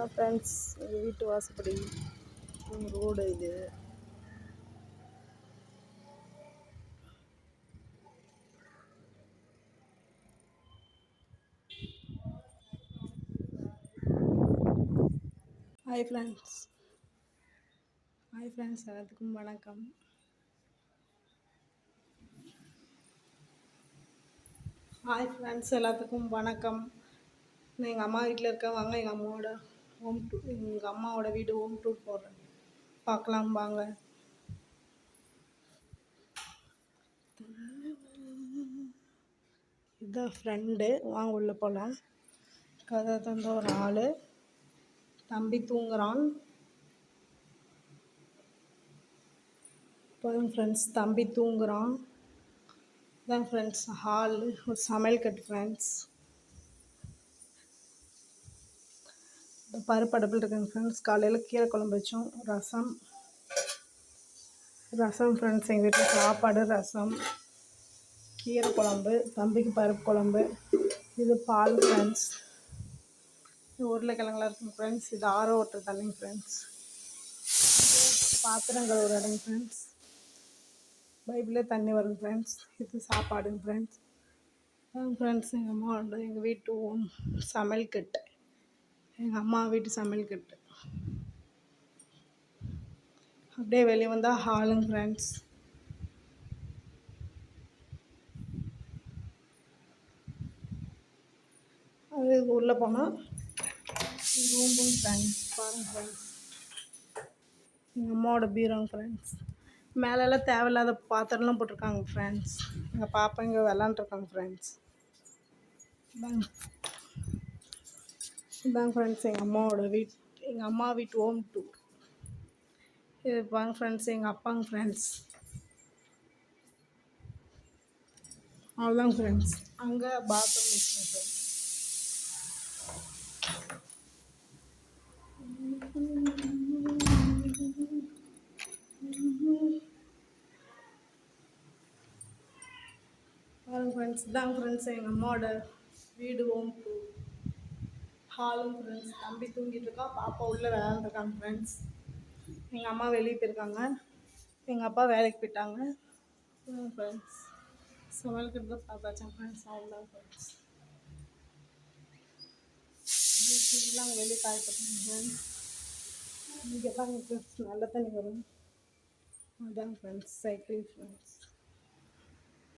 இதான் ஃப்ரெண்ட்ஸ் எங்கள் வீட்டு வாசப்படி ரோடு இது. ஹாய் ஃப்ரெண்ட்ஸ் ஹாய் ஃப்ரெண்ட்ஸ் எல்லாத்துக்கும் வணக்கம். ஹாய் ஃப்ரெண்ட்ஸ் எல்லாத்துக்கும் வணக்கம். நான் எங்கள் அம்மா வீட்டில் இருக்கேன் வாங்க எங்கள் அம்மாவோட ஹோம் டூர் எங்கள் அம்மாவோட வீடு ஹோம் டூர் போடுறேன் பார்க்கலாம் வாங்க. இதுதான் ஃப்ரெண்டு வாங்க உள்ளே போகலாம் கதை தந்த ஒரு ஆள். தம்பி தூங்குறான். இப்போ ஃப்ரெண்ட்ஸ் தம்பி தூங்குறான். இதான் ஃப்ரெண்ட்ஸ் ஹால் ஒரு சமையல் கட்டு ஃப்ரெண்ட்ஸ் பருப்பு அடுப்பில் இருக்குங்க ஃப்ரெண்ட்ஸ் காலையில் கீரை குழம்பு வச்சோம். ரசம். ரசம் ஃப்ரெண்ட்ஸ் எங்கள் வீட்டில் சாப்பாடு ரசம். கீரை குழம்பு தம்பிக்கு பருப்பு குழம்பு. இது பால் ஃப்ரெண்ட்ஸ் இது உருளைக்கிழங்குலாம் இருக்குங்க ஃப்ரெண்ட்ஸ் இது ஆரோ ஓட்டுற தண்ணிங்க ஃப்ரெண்ட்ஸ் பாத்திரங்கள் ஒரு இடங்க ஃப்ரெண்ட்ஸ் பைபிளே தண்ணி வருங்க ஃப்ரெண்ட்ஸ் இது சாப்பாடுங்க ஃப்ரெண்ட்ஸ் ஃப்ரெண்ட்ஸ் எங்கள் அம்மா எங்கள் வீட்டு சமையல் கிட்ட. எங்கள் அம்மா வீட்டு சமையல் கட்டு. அப்படியே வெளியே வந்தால் ஹாலுங்க ஃப்ரெண்ட்ஸ் அது உள்ளே போனால் ரூம்பும் ஃப்ரெண்ட்ஸ் பாருங்க ஃப்ரெண்ட்ஸ் எங்கள் அம்மாவோட பீரோங்க ஃப்ரெண்ட்ஸ் மேலெல்லாம் தேவையில்லாத பாத்திரம்லாம் போட்டிருக்காங்க ஃப்ரெண்ட்ஸ் எங்கள் பாப்பா இங்கே விளாண்டுருக்காங்க ஃப்ரெண்ட்ஸ் பாருங்க இதாங்க ஃப்ரெண்ட்ஸ் எங்கள் அம்மாவோட வீட் எங்கள் அம்மா வீட்டு ஹோம் டூர் இது பாங்க ஃப்ரெண்ட்ஸ் எங்கள் அப்பாங்க ஃப்ரெண்ட்ஸ் அவ்வளோதாங்க ஃப்ரெண்ட்ஸ் அங்கே பாத்ரூம் இருக்குங்க ஃப்ரெண்ட்ஸ் பாருங்க ஃப்ரெண்ட்ஸ் இதாங்க ஃப்ரெண்ட்ஸ் எங்கள் அம்மாவோட வீடு ஹோம் டூர் ஹாலும் ஃப்ரெண்ட்ஸ் தம்பி தூங்கிட்டு இருக்கா பாப்பா உள்ளே விளையாண்டுருக்காங்க ஃப்ரெண்ட்ஸ் எங்கள் அம்மா வெளியே போயிருக்காங்க. எங்கள் அப்பா வேலைக்கு போயிட்டாங்க. ஃப்ரெண்ட்ஸ் சமையலுக்கு தான் பார்த்தாச்சேன் ஃப்ரெண்ட்ஸ் அவ்வளோதான் ஃப்ரெண்ட்ஸ் நாங்கள் வெளியே காயப்பட்டாங்க ஃப்ரெண்ட்ஸ் இங்கே தான் ஃப்ரெண்ட்ஸ் நல்ல தண்ணி வரும். அதான் ஃப்ரெண்ட்ஸ் சைக்கிள் ஃப்ரெண்ட்ஸ்